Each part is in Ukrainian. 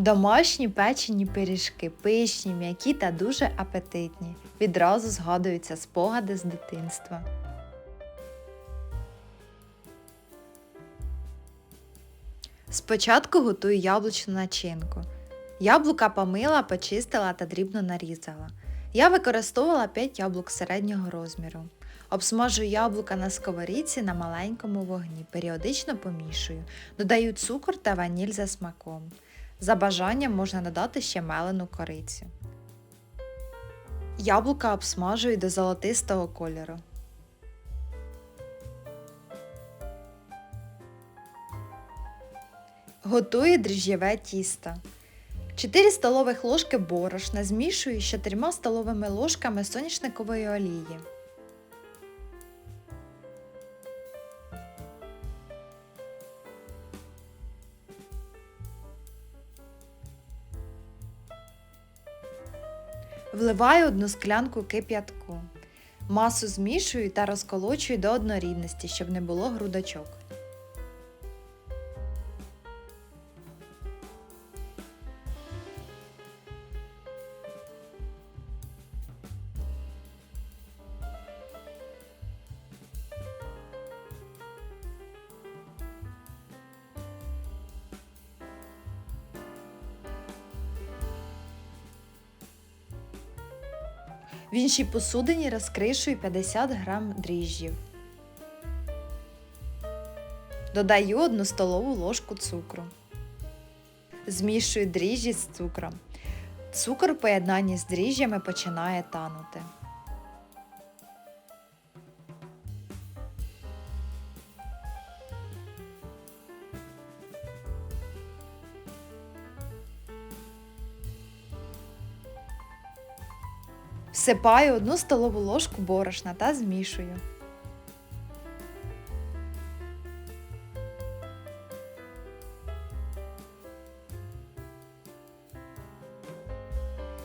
Домашні печені пиріжки, пишні, м'які та дуже апетитні. Відразу згадуються спогади з дитинства. Спочатку готую яблучну начинку. Яблука помила, почистила та дрібно нарізала. Я використовувала 5 яблук середнього розміру. Обсмажую яблука на сковорідці на маленькому вогні, періодично помішую. Додаю цукор та ваніль за смаком. За бажанням можна додати ще мелену корицю. Яблука обсмажую до золотистого кольору. Готую дріжджєве тісто. 4 столових ложки борошна змішую з 4 столовими ложками соняшникової олії. Вливаю одну склянку кип'ятку. Масу змішую та розколочую до однорідності, щоб не було грудочок. В іншій посудині розкришую 50 г дріжджів. Додаю 1 столову ложку цукру. Змішую дріжджі з цукром. Цукор в поєднанні з дріжджями починає танути. Всипаю одну столову ложку борошна та змішую.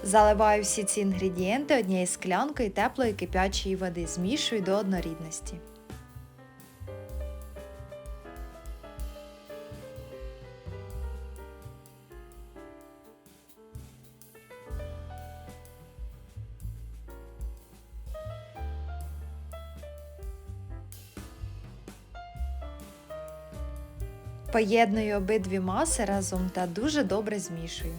Заливаю всі ці інгредієнти однією склянкою теплої кипячої води, змішую до однорідності. Поєдную обидві маси разом та дуже добре змішую.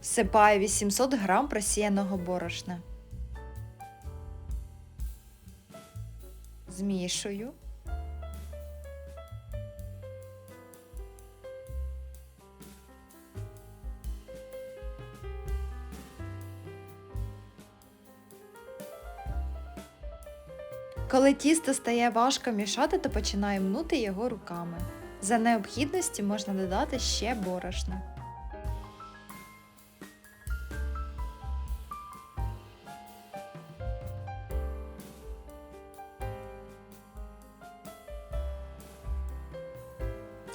Всипаю 800 г просіяного борошна. Змішую. Коли тісто стає важко мішати, то починаю мнути його руками. За необхідності можна додати ще борошна.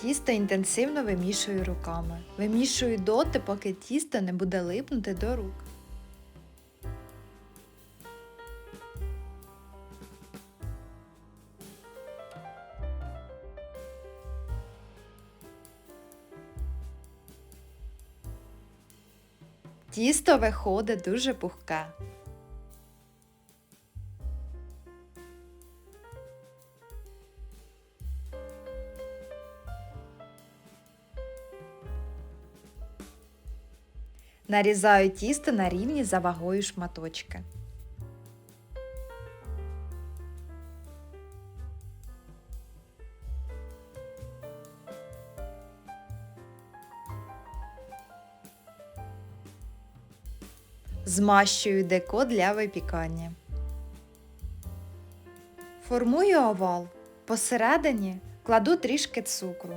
Тісто інтенсивно вимішую руками. Вимішую доти, поки тісто не буде липнути до рук. Тісто виходить дуже пухке. Нарізаю тісто на рівні за вагою шматочки. Змащую деко для випікання. Формую овал. Посередині кладу трішки цукру,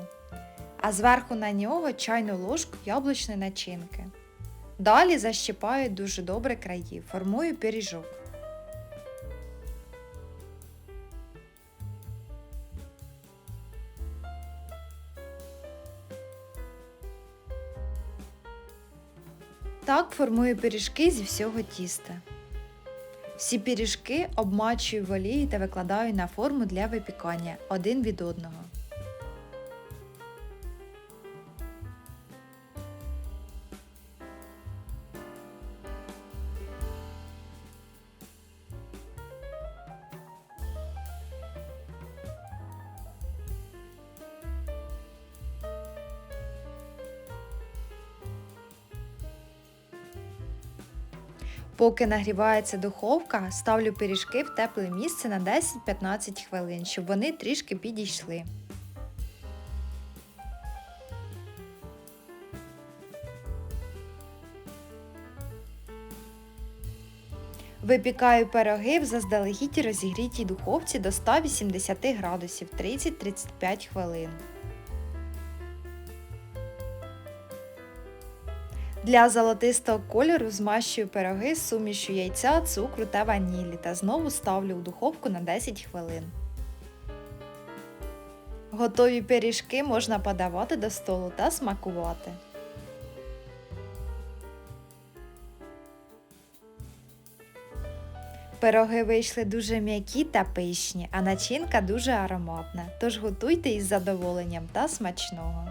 а зверху на нього чайну ложку яблучної начинки. Далі защіпаю дуже добре краї, формую пиріжок. Так формую пиріжки зі всього тіста. Всі пиріжки обмачую в олії та викладаю на форму для випікання один від одного. Поки нагрівається духовка, ставлю пиріжки в тепле місце на 10-15 хвилин, щоб вони трішки підійшли. Випікаю пироги в заздалегідь розігрітій духовці до 180 градусів 30-35 хвилин. Для золотистого кольору змащую пироги з сумішю яйця, цукру та ванілі та знову ставлю у духовку на 10 хвилин. Готові пиріжки можна подавати до столу та смакувати. Пироги вийшли дуже м'які та пишні, а начинка дуже ароматна. Тож готуйте із задоволенням та смачного.